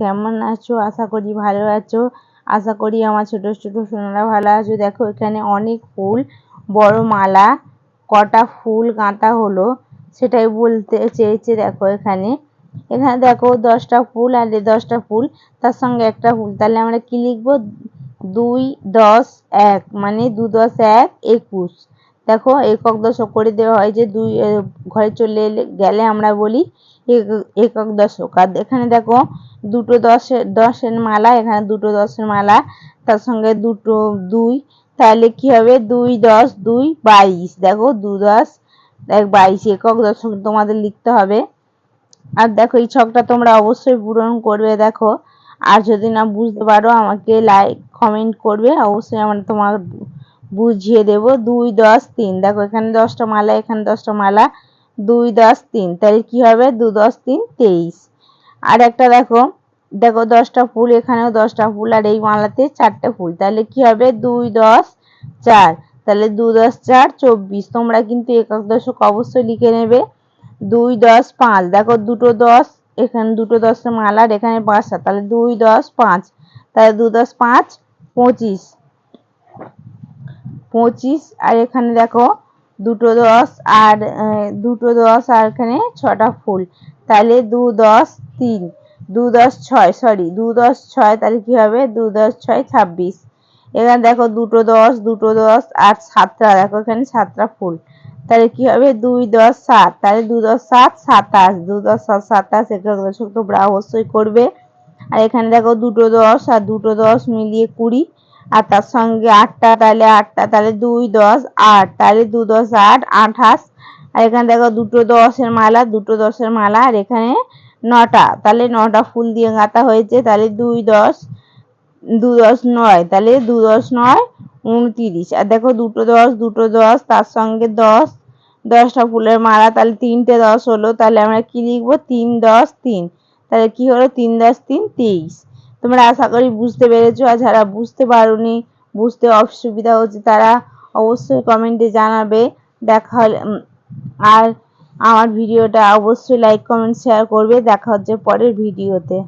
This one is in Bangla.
কেমন আছো? আশা করি ভালো আছো। আশা করি আমার ছোট ছোট সোনারা ভালো আছো। দেখো, এখানে অনেক ফুল, বড় মালা, কটা ফুল গাঁথা হলো, সেটাই বলতে চেয়েছে দেখো এখানে। এখানে দেখো দশটা ফুল আর দশটা ফুল, তার সঙ্গে একটা ফুল। তাহলে আমরা কি লিখব? দুই, দশ, এক মানে দু দশ, এক, একুশ। দেখো, একক দশক করে দেওয়া হয় যে দুই ঘরে চলে গেলে আমরা বলি একক দশক। আর এখানে দেখো দুটো দশের দশের মালা, এখানে দুটো দশের মালা, তার সঙ্গে দুটো, দুই, তাহলে কি হবে? দুই দশ, দুই বাইশ। দেখো, দু দশ এক বাইশ একক দশক তোমাদের লিখতে হবে। আর দেখো, এই ছকটা তোমরা অবশ্যই পূরণ করবে, দেখো। আর যদি না বুঝতে পারো, আমাকে লাইক কমেন্ট করবে, অবশ্যই আমার তোমার বুঝিয়ে দেব। দুই দশ তিন, দেখো, এখানে দশটা মালা, এখানে দশটা মালা, দুই দশ তিন, তাহলে কি হবে? দু দশ তিন, তেইশ। আর একটা দেখো দেখো দশটা ফুল, এখানেও দশটা ফুল আর এই মালাতে চারটে ফুল। তাহলে কি হবে? দুই, দশ, চার। তাহলে দু, দশ, চার, চব্বিশ। তোমরা কিন্তু একক দশক অবশ্যই লিখে নেবে। দুই, দশ, পাঁচ। দেখো দুটো দশ, এখানে দুটো দশের মালার এখানে পাঁচটা তাহলে দুই, দশ, পাঁচ। তাহলে দু, দশ, পাঁচ, পঁচিশ। পঁচিশ, আর এখানে দেখো দুটো দশ আর দুটো দশ আর এখানে ছটা ফুল। তাহলে দু, দশ তিন। দু দশ ছয় সরি দু দশ ছয় তাহলে কি হবে? দু দশ ছয় ছাব্বিশ। এখানে দেখো দুটো দশ দুটো দশ আর সাতটা, দেখো এখানে সাতটা ফুল। তাহলে কি হবে? দুই দশ সাত। তাহলে দু দশ সাত, সাতাশ। দু দশ সাত, সাতাশ একক দশক তোমরা অবশ্যই করবে। আর এখানে দেখো দুটো দশ আর দুটো দশ মিলিয়ে কুড়ি। আর তার সঙ্গে আটটা, তাহলে আটটা, তাহলে দুই দশ আট। তাহলে দু দশ আট, আঠাশ। আর এখানে দেখো দুটো দশের মালা, দুটো দশের মালা। আর এখানে নটা। তাহলে নটা ফুল দিয়ে গাঁথা হয়েছে, তাহলে দুই দশ, দু দশ নয়, তাহলে দু দশ নয়, উনতিরিশ। আর দেখো দুটো দশ দুটো দশ, তার সঙ্গে দশ, দশটা ফুলের মালা, তাহলে তিনটে দশ হলো, তাহলে আমরা কি লিখব? তিন দশ তিন। তাহলে কি হলো? তিন দশ তিন তেইশ। তোমরা আশা করি বুঝতে পেরেছ, আর যারা বুঝতে পারোনি, বুঝতে অসুবিধা হচ্ছে, তারা অবশ্যই কমেন্টে জানাবে। দেখা হলে আর আমার ভিডিওটা অবশ্যই লাইক কমেন্ট শেয়ার করবে। দেখা হচ্ছে পরের ভিডিওতে।